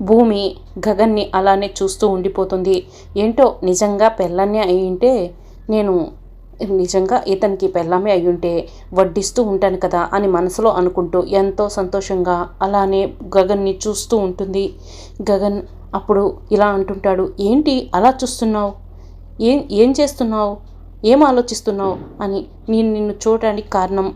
భూమి గగన్ని అలానే చూస్తూ ఉండిపోతుంది. ఏంటో నిజంగా పెళ్ళన్నే అయి ఉంటే నేను నిజంగా ఇతనికి పెళ్ళామే అయ్యుంటే వడ్డిస్తూ ఉంటాను కదా అని మనసులో అనుకుంటూ ఎంతో సంతోషంగా అలానే గగన్ని చూస్తూ ఉంటుంది. గగన్ అప్పుడు ఇలా అంటుంటాడు ఏంటి అలా చూస్తున్నావు? ఏం ఏం చేస్తున్నావు? ఏం ఆలోచిస్తున్నావు? అని నేను నిన్ను చూడడానికి కారణం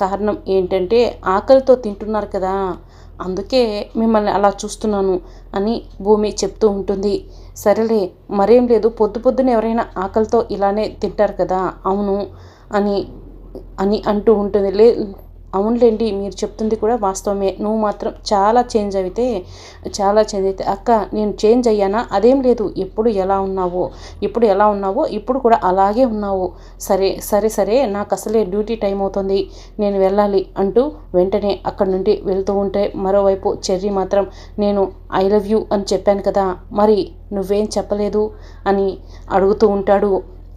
కారణం ఏంటంటే ఆకలితో తింటున్నారు కదా. అందుకే మిమ్మల్ని అలా చూస్తున్నాను అని భూమి చెప్తూ ఉంటుంది. సరేలే మరేం లేదు పొద్దు పొద్దున ఎవరైనా ఆకలితో ఇలానే తింటారు కదా అవును అని అని అంటూ ఉంటుంది. లే అవునులేండి మీరు చెప్తుంది కూడా వాస్తవమే. నువ్వు మాత్రం చాలా చేంజ్ అయితే చాలా చేంజ్ అయితే. అక్క నేను చేంజ్ అయ్యానా? అదేం లేదు. ఎప్పుడు ఎలా ఉన్నావో ఇప్పుడు ఎలా ఉన్నావో ఇప్పుడు కూడా అలాగే ఉన్నావు. సరే సరే సరే నాకు అసలే డ్యూటీ టైం అవుతుంది. నేను వెళ్ళాలి అంటూ వెంటనే అక్కడి నుండి వెళ్తూ ఉంటే మరోవైపు చెర్రీ మాత్రం నేను ఐ లవ్ యూ అని చెప్పాను కదా మరి నువ్వేం చెప్పలేదు? అని అడుగుతూ ఉంటాడు.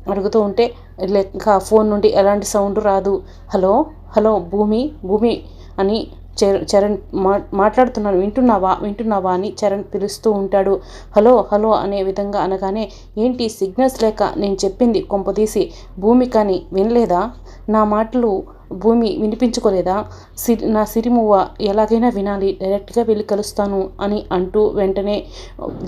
అడుగుతూ ఉంటే లెక్క ఫోన్ నుండి ఎలాంటి సౌండ్ రాదు. హలో? హలో భూమి భూమి అని చరణ్ మా మాట్లాడుతున్నాను వింటున్నావా? వింటున్నావా అని చరణ్ పిలుస్తూ ఉంటాడు. హలో హలో అనే విధంగా అనగానే ఏంటి సిగ్నల్స్ లేక నేను చెప్పింది కొంపదీసి భూమి కానీ వినలేదా? నా మాటలు భూమి వినిపించుకోలేదా? సిరి నా సిరిమువ్వ ఎలాగైనా వినాలి డైరెక్ట్గా వెళ్ళి కలుస్తాను అని అంటూ వెంటనే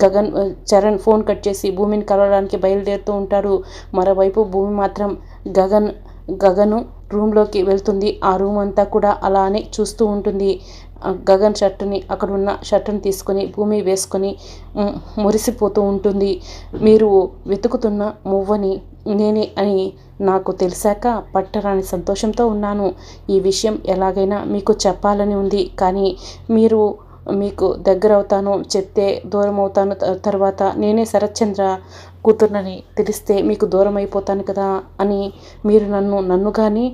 గగన్ చరణ్ ఫోన్ కట్ చేసి భూమిని కలవడానికి బయలుదేరుతూ ఉంటాడు. మరోవైపు భూమి మాత్రం గగన్ గగను రూమ్లోకి వెళ్తుంది. ఆ రూమ్ అంతా కూడా అలానే చూస్తూ ఉంటుంది. గగన్ షర్టుని అక్కడ ఉన్న షర్టుని తీసుకొని భూమి వేసుకొని మురిసిపోతూ ఉంటుంది. మీరు వెతుకుతున్న మువ్వని నేనే అని నాకు తెలిసాక పట్టరాని సంతోషంతో ఉన్నాను. ఈ విషయం ఎలాగైనా మీకు చెప్పాలని ఉంది. కానీ మీరు మీకు దగ్గర అవుతాను చెప్తే దూరం అవుతాను తర్వాత నేనే శరత్చంద్ర కూతుర్నని తెలిస్తే మీకు దూరం అయిపోతాను కదా అని మీరు నన్ను నన్ను కానీ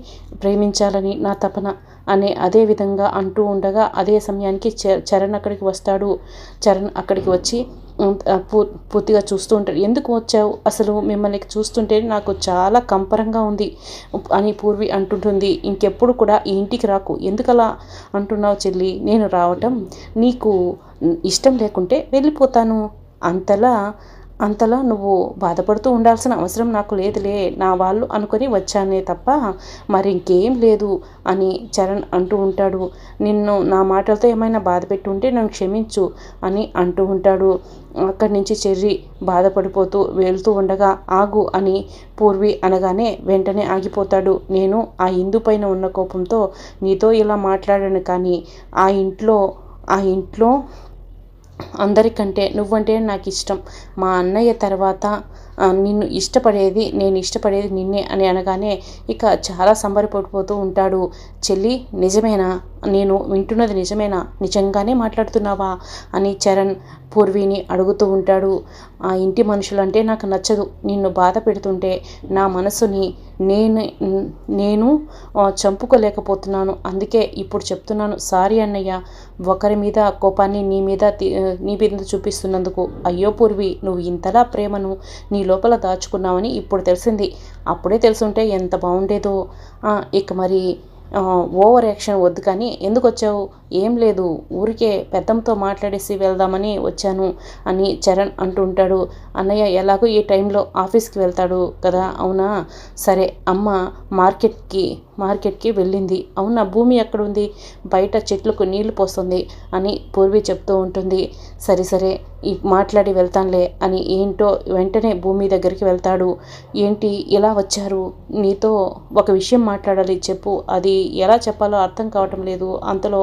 ప్రేమించాలని నా తపన అనే అదే విధంగా అంటూ ఉండగా అదే సమయానికి చరణ్ అక్కడికి వస్తాడు. చరణ్ అక్కడికి వచ్చి పూర్తిగా చూస్తూ ఉంటాడు. ఎందుకు వచ్చావు? అసలు మిమ్మల్ని చూస్తుంటే నాకు చాలా కంపరంగా ఉంది అని పూర్వి అంటుంటుంది. ఇంకెప్పుడు కూడా ఈ ఇంటికి రాకు. ఎందుకలా అంటున్నావు చెల్లి? నేను రావటం నీకు ఇష్టం లేకుంటే వెళ్ళిపోతాను. అంతలా అంతలా నువ్వు బాధపడుతూ ఉండాల్సిన అవసరం నాకు లేదులే. నా వాళ్ళు అనుకొని వచ్చానే తప్ప మరి ఇంకేం లేదు అని చరణ్ అంటూ ఉంటాడు. నిన్ను నా మాటలతో ఏమైనా బాధ పెట్టుంటే నన్ను క్షమించు అని అంటూ ఉంటాడు. అక్కడి నుంచి చెర్రి బాధపడిపోతూ వెళ్తూ ఉండగా ఆగు అని పూర్వి అనగానే వెంటనే ఆగిపోతాడు. నేను ఆ ఇందు పైన ఉన్న కోపంతో నీతో ఇలా మాట్లాడాను కానీ ఆ ఇంట్లో ఆ ఇంట్లో అందరికంటే నువ్వంటే నాకు ఇష్టం మా అన్నయ్య తర్వాత నిన్ను ఇష్టపడేది నేను ఇష్టపడేది నిన్నే అని అనగానే ఇక చాలా సంబరపడిపోతూ ఉంటాడు. చెల్లి నిజమేనా? నేను వింటున్నది నిజమేనా? నిజంగానే మాట్లాడుతున్నావా? అని చరణ్ పూర్వీని అడుగుతూ ఉంటాడు. ఆ ఇంటి మనుషులంటే నాకు నచ్చదు. నిన్ను బాధ పెడుతుంటే నా మనసుని నేను నేను చంపుకోలేకపోతున్నాను. అందుకే ఇప్పుడు చెప్తున్నాను సారీ అన్నయ్య ఒకరి మీద కోపాన్ని నీ మీద నీ మీద చూపిస్తున్నందుకు. అయ్యో పూర్వి నువ్వు ఇంతలా ప్రేమను నీ లోపల దాచుకున్నావని ఇప్పుడు తెలిసింది. అప్పుడే తెలుసుంటే ఎంత బాగుండేదో ఇక మరి ఓవర్ యాక్షన్ వద్దు కానీ ఎందుకు వచ్చావు? ఏం లేదు. ఊరికే పెద్దంతో మాట్లాడేసి వెళ్దామని వచ్చాను అని చరణ్ అంటుంటాడు అన్నయ్య ఎలాగో ఈ టైంలో ఆఫీస్కి వెళ్తాడు కదా? అవునా? సరే. అమ్మ మార్కెట్కి మార్కెట్కి వెళ్ళింది. అవునా? భూమి ఎక్కడుంది? బయట చెట్లకు నీళ్ళు పోస్తుంది అని పూర్వి చెప్తూ ఉంటుంది. సరే సరే ఈ మాట్లాడి వెళ్తానులే అని ఏంటో వెంటనే భూమి దగ్గరికి వెళ్తాడు. ఏంటి ఇలా వచ్చారు? నీతో ఒక విషయం మాట్లాడాలి చెప్పు. అది ఎలా చెప్పాలో అర్థం కావటం లేదు. అంతలో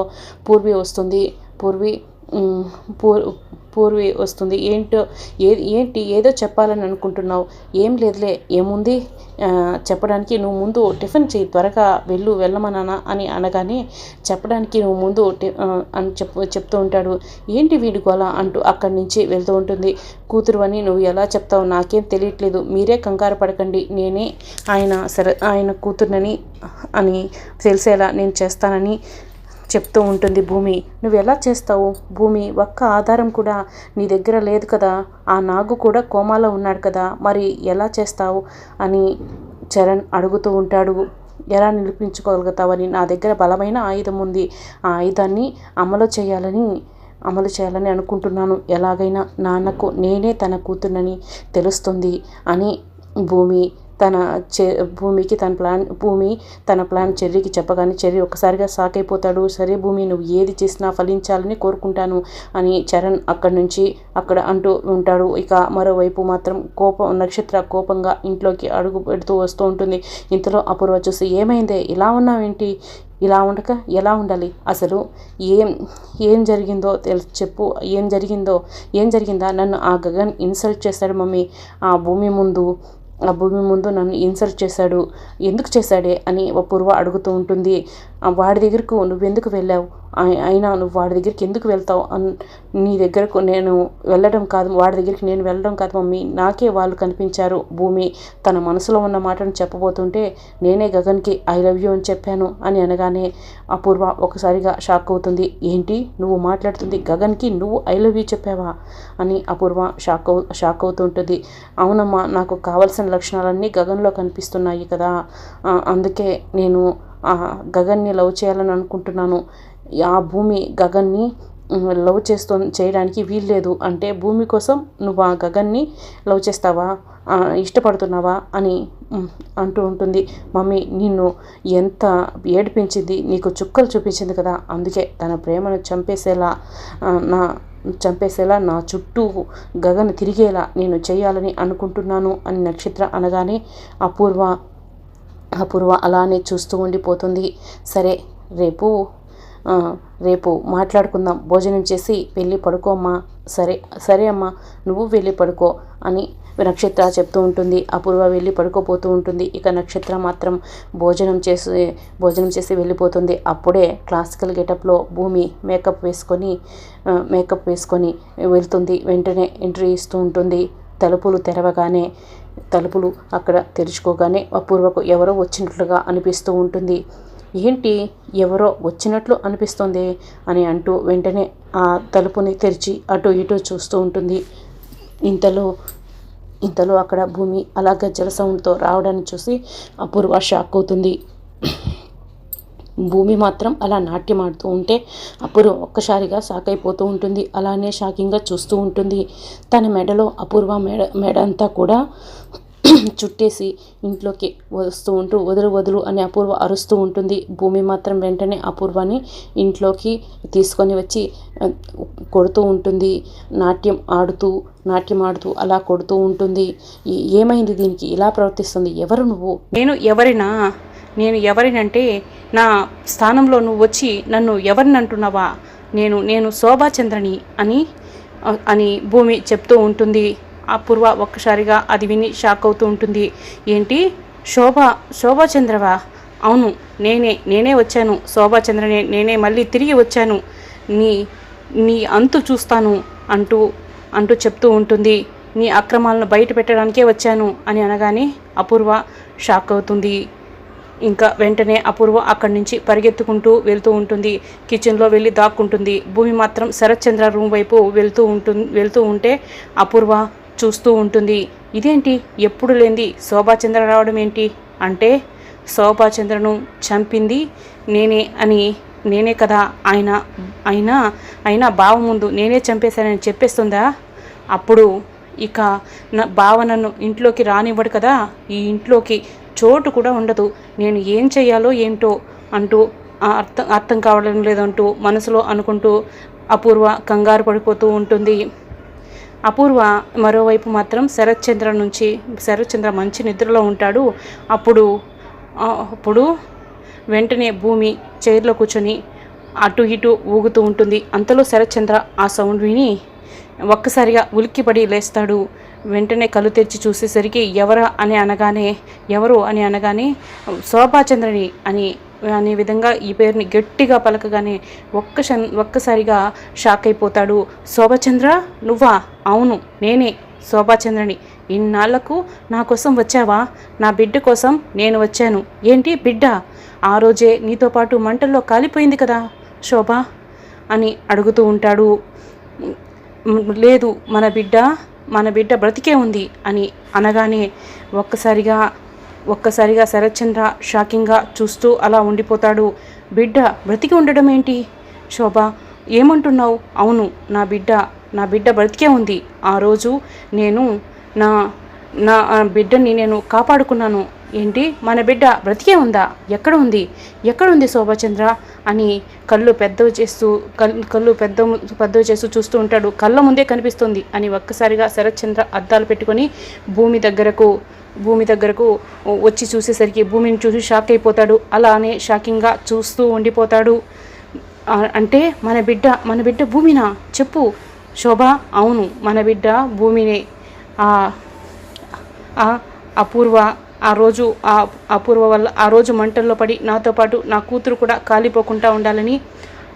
పూర్వి వస్తుంది. పూర్వి పూర్ పూర్వి వస్తుంది. ఏంటో ఏ ఏంటి ఏదో చెప్పాలని అనుకుంటున్నావు. ఏం లేదులే ఏముంది? చెప్పడానికి నువ్వు ముందు టిఫిన్ చేయి త్వరగా వెళ్ళు వెళ్ళమన్నానా అని అనగానే చెప్పడానికి నువ్వు ముందు అని చెప్పు చెప్తూ ఉంటాడు. ఏంటి వీడి గోల అంటూ అక్కడి నుంచి వెళ్తూ ఉంటుంది. కూతురు అని నువ్వు ఎలా చెప్తావు నాకేం తెలియట్లేదు. మీరే కంగారు పడకండి. నేనే ఆయన సరే ఆయన కూతురునని అని తెలిసేలా నేను చేస్తానని చెప్తూ ఉంటుంది భూమి నువ్వు ఎలా చేస్తావు? భూమి ఒక్క ఆధారం కూడా నీ దగ్గర లేదు కదా? ఆ నాగు కూడా కోమాలో ఉన్నాడు కదా? మరి ఎలా చేస్తావు? అని చరణ్ అడుగుతూ ఉంటాడు. ఎలా నిలిపించుకోగలుగుతావని నా దగ్గర బలమైన ఆయుధం ఉంది. ఆ ఆయుధాన్ని అమలు చేయాలని అమలు చేయాలని అనుకుంటున్నాను. ఎలాగైనా నాన్నకు నేనే తన కూతుర్నని తెలుస్తుంది అని భూమి తన చె భూమికి తన ప్లాన్ భూమి తన ప్లాన్ చెర్రీకి చెప్పగానే చెర్రీ ఒక్కసారిగా షాక్ అయిపోతాడు సరే భూమి నువ్వు ఏది చేసినా ఫలించాలని కోరుకుంటాను అని చరణ్ అక్కడి నుంచి అక్కడ అంటూ ఉంటాడు. ఇక మరోవైపు మాత్రం కోపం నక్షత్ర కోపంగా ఇంట్లోకి అడుగు పెడుతూ వస్తూ ఉంటుంది. ఇంతలో అపూర్వ చూసి ఏమైందే? ఇలా ఉన్నావేంటి? ఇలా ఉండక ఎలా ఉండాలి? అసలు ఏం ఏం జరిగిందో తెలు చెప్పు. ఏం జరిగిందో? ఏం జరిగిందా? నన్ను ఆ గగన్ ఇన్సల్ట్ చేశాడు మమ్మీ. ఆ భూమి ముందు ఆ భూమి ముందు నన్ను ఇన్సల్ట్ చేశాడు. ఎందుకు చేశాడే అని పూర్వ అడుగుతూ ఉంటుంది. వాడి దగ్గరకు నువ్వెందుకు వెళ్ళావు? అయినా నువ్వు వాడి దగ్గరికి ఎందుకు వెళ్తావు అన్ నీ దగ్గరకు నేను వెళ్ళడం కాదు వాడి దగ్గరికి నేను వెళ్ళడం కాదు మమ్మీ. నాకే వాళ్ళు కనిపించారు. భూమి తన మనసులో ఉన్న మాటను చెప్పబోతుంటే నేనే గగన్కి ఐ లవ్ యూ అని చెప్పాను అని అనగానే అపూర్వ ఒకసారిగా షాక్ అవుతుంది. ఏంటి? నువ్వు మాట్లాడుతుంది గగన్కి నువ్వు ఐ లవ్ యూ చెప్పావా? అని అపూర్వ షాక్ అవు షాక్ అవుతుంటుంది. అవునమ్మా నాకు కావలసిన లక్షణాలన్నీ గగన్లో కనిపిస్తున్నాయి కదా. అందుకే నేను గగన్ని లవ్ చేయాలని అనుకుంటున్నాను. ఆ భూమి గగన్ని లవ్ చేస్తూ చేయడానికి వీల్లేదు. అంటే భూమి కోసం నువ్వు ఆ గగన్ని లవ్ చేస్తావా? ఇష్టపడుతున్నావా? అని అంటూ ఉంటుంది. మమ్మీ నిన్ను ఎంత ఏడిపించింది? నీకు చుక్కలు చూపించింది కదా. అందుకే తన ప్రేమను చంపేసేలా నా చంపేసేలా నా చుట్టూ గగన్ తిరిగేలా నేను చేయాలని అనుకుంటున్నాను అని నక్షత్ర అనగానే అపూర్వ అపూర్వ అలానే చూస్తూ ఉండిపోతుంది. సరే రేపు రేపు మాట్లాడుకుందాం. భోజనం చేసి వెళ్ళి పడుకోమ్మా సరే సరే అమ్మా నువ్వు వెళ్ళి పడుకో అని నక్షత్ర చెప్తూ ఉంటుంది. అపూర్వ వెళ్ళి పడుకోపోతూ ఉంటుంది. ఇక నక్షత్ర మాత్రం భోజనం చేసి భోజనం చేసి వెళ్ళిపోతుంది. అప్పుడే క్లాసికల్ గెటప్లో భూమి మేకప్ వేసుకొని మేకప్ వేసుకొని వెళ్తుంది. వెంటనే ఎంట్రీ ఇస్తూ ఉంటుంది. తలుపులు తెరవగానే తలుపులు అక్కడ తెరుచుకోగానే అపూర్వకు ఎవరో వచ్చినట్లుగా అనిపిస్తూ ఉంటుంది. ఏంటి ఎవరో వచ్చినట్లు అనిపిస్తుంది అని అంటూ వెంటనే ఆ తలుపుని తెరిచి అటు ఇటు చూస్తూ ఉంటుంది. ఇంతలో ఇంతలో అక్కడ భూమి అలా గజ్జల సౌండ్తో రావడాన్ని చూసి అపూర్వ షాక్ అవుతుంది. భూమి మాత్రం అలా నాట్యం ఆడుతూ ఉంటే అపూర్వ ఒక్కసారిగా షాక్ అయిపోతూ ఉంటుంది. అలానే షాకింగ్గా చూస్తూ ఉంటుంది. తన మెడలో అపూర్వ మెడ మెడ అంతా కూడా చుట్టేసి ఇంట్లోకి వస్తూ ఉంటూ వదులు వదులు అని అపూర్వ అరుస్తూ ఉంటుంది. భూమి మాత్రం వెంటనే అపూర్వని ఇంట్లోకి తీసుకొని వచ్చి కొడుతూ ఉంటుంది. నాట్యం ఆడుతూ నాట్యం ఆడుతూ అలా కొడుతూ ఉంటుంది. ఏమైంది దీనికి? ఇలా ప్రవర్తిస్తుంది. ఎవరు నువ్వు? నేను ఎవరినా? నేను ఎవరినంటే నా స్థానంలో నువ్వు వచ్చి నన్ను ఎవరిని అంటున్నావా? నేను నేను శోభాచంద్రని అని అని భూమి చెప్తూ ఉంటుంది. అపూర్వ ఒక్కసారిగా అది విని షాక్ అవుతూ ఉంటుంది. ఏంటి? శోభ శోభాచంద్రవా? అవును నేనే నేనే వచ్చాను. శోభాచంద్రనే నేనే మళ్ళీ తిరిగి వచ్చాను. నీ నీ అంతు చూస్తాను అంటూ అంటూ చెప్తూ ఉంటుంది. నీ అక్రమాలను బయట పెట్టడానికే వచ్చాను అని అనగానే అపూర్వ షాక్ అవుతుంది. ఇంకా వెంటనే అపూర్వ అక్కడి నుంచి పరిగెత్తుకుంటూ వెళ్తూ ఉంటుంది. కిచెన్లో వెళ్ళి దాక్కుంటుంది. భూమి మాత్రం శరత్చంద్ర రూమ్ వైపు వెళ్తూ ఉంటుంది వెళ్తూ ఉంటే అపూర్వ చూస్తూ ఉంటుంది. ఇదేంటి? ఎప్పుడు లేంది? శోభాచంద్ర రావడం ఏంటి? అంటే శోభాచంద్రను చంపింది నేనే అని నేనే కదా? ఆయన అయినా అయినా బావ ముందు నేనే చంపేశానని చెప్పేస్తుందా? అప్పుడు ఇక నా బావ నన్ను ఇంట్లోకి రానివ్వడు కదా? ఈ ఇంట్లోకి చోటు కూడా ఉండదు. నేను ఏం చెయ్యాలో ఏంటో అంటూ అర్థం అర్థం కావడం లేదంటూ మనసులో అనుకుంటూ అపూర్వ కంగారు పడిపోతూ ఉంటుంది. అపూర్వ మరోవైపు మాత్రం శరత్చంద్ర నుంచి శరత్చంద్ర మంచి నిద్రలో ఉంటాడు. అప్పుడు అప్పుడు వెంటనే భూమి చైర్లో కూర్చొని అటు ఇటు ఊగుతూ ఉంటుంది. అంతలో శరత్చంద్ర ఆ సౌండ్ విని ఒక్కసారిగా ఉలిక్కిపడి లేస్తాడు. వెంటనే కళ్ళు తెరిచి చూసేసరికి ఎవరా అని అనగానే ఎవరు అని అనగానే శోభాచంద్రని అని అనే విధంగా ఈ పేరుని గట్టిగా పలకగానే ఒక్క ఒక్కసారిగా షాక్ అయిపోతాడు. శోభచంద్ర నువ్వా? అవును నేనే శోభాచంద్రని. ఇన్నాళ్ళకు నా కోసం వచ్చావా? నా బిడ్డ కోసం నేను వచ్చాను. ఏంటి బిడ్డ? ఆ రోజే నీతో పాటు మంటల్లో కాలిపోయింది కదా శోభ అని అడుగుతూ ఉంటాడు. లేదు మన బిడ్డ మన బిడ్డ బ్రతికే ఉంది అని అనగానే ఒక్కసారిగా ఒక్కసారిగా శరత్చంద్ర షాకింగ్గా చూస్తూ అలా ఉండిపోతాడు. బిడ్డ బ్రతికి ఉండడం ఏంటి? శోభ ఏమంటున్నావు? అవును నా బిడ్డ నా బిడ్డ బ్రతికే ఉంది. ఆ రోజు నేను నా నా ఆ బిడ్డని నేను కాపాడుకున్నాను. ఏంటి? మన బిడ్డ బ్రతికే ఉందా? ఎక్కడ ఉంది? ఎక్కడ ఉంది శోభచంద్ర? అని కళ్ళు పెద్దవి చేస్తూ కళ్ళు కళ్ళు పెద్ద పెద్దవి చేస్తూ చూస్తూ ఉంటాడు. కళ్ళ ముందే కనిపిస్తుంది అని ఒక్కసారిగా శరత్చంద్ర అద్దాలు పెట్టుకొని భూమి దగ్గరకు భూమి దగ్గరకు వచ్చి చూసేసరికి భూమిని చూసి షాక్ అయిపోతాడు. అలానే షాకింగ్గా చూస్తూ ఉండిపోతాడు. అంటే మన బిడ్డ మన బిడ్డ భూమినా? చెప్పు. శోభ అవును. మన బిడ్డ భూమినే ఆ అపూర్వ ఆ రోజు ఆ అపూర్వ వల్ల ఆ రోజు మంటల్లో పడి నాతో పాటు నా కూతురు కూడా కాలిపోకుండా ఉండాలని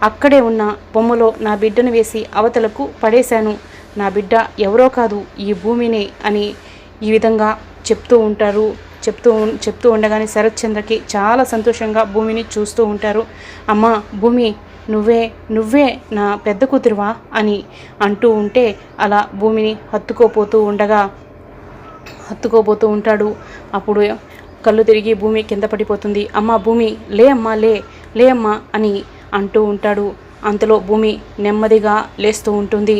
అక్కడే ఉన్న బొమ్మలో నా బిడ్డను వేసి అవతలకు పడేశాను. నా బిడ్డ ఎవరో కాదు ఈ భూమినే అని ఈ విధంగా చెప్తూ ఉంటారు. చెప్తూ చెప్తూ ఉండగానే శరత్చంద్రకి చాలా సంతోషంగా భూమిని చూస్తూ ఉంటారు. అమ్మ భూమి నువ్వే నువ్వే నా పెద్ద కూతురువా అని అంటూ ఉంటే అలా భూమిని హత్తుకోపోతూ ఉండగా హత్తుకోబోతూ ఉంటాడు. అప్పుడు కళ్ళు తిరిగి భూమి కింద పడిపోతుంది. అమ్మ భూమి లే అమ్మా లే లే అమ్మా అని అంటూ ఉంటాడు. అంతలో భూమి నెమ్మదిగా లేస్తూ ఉంటుంది.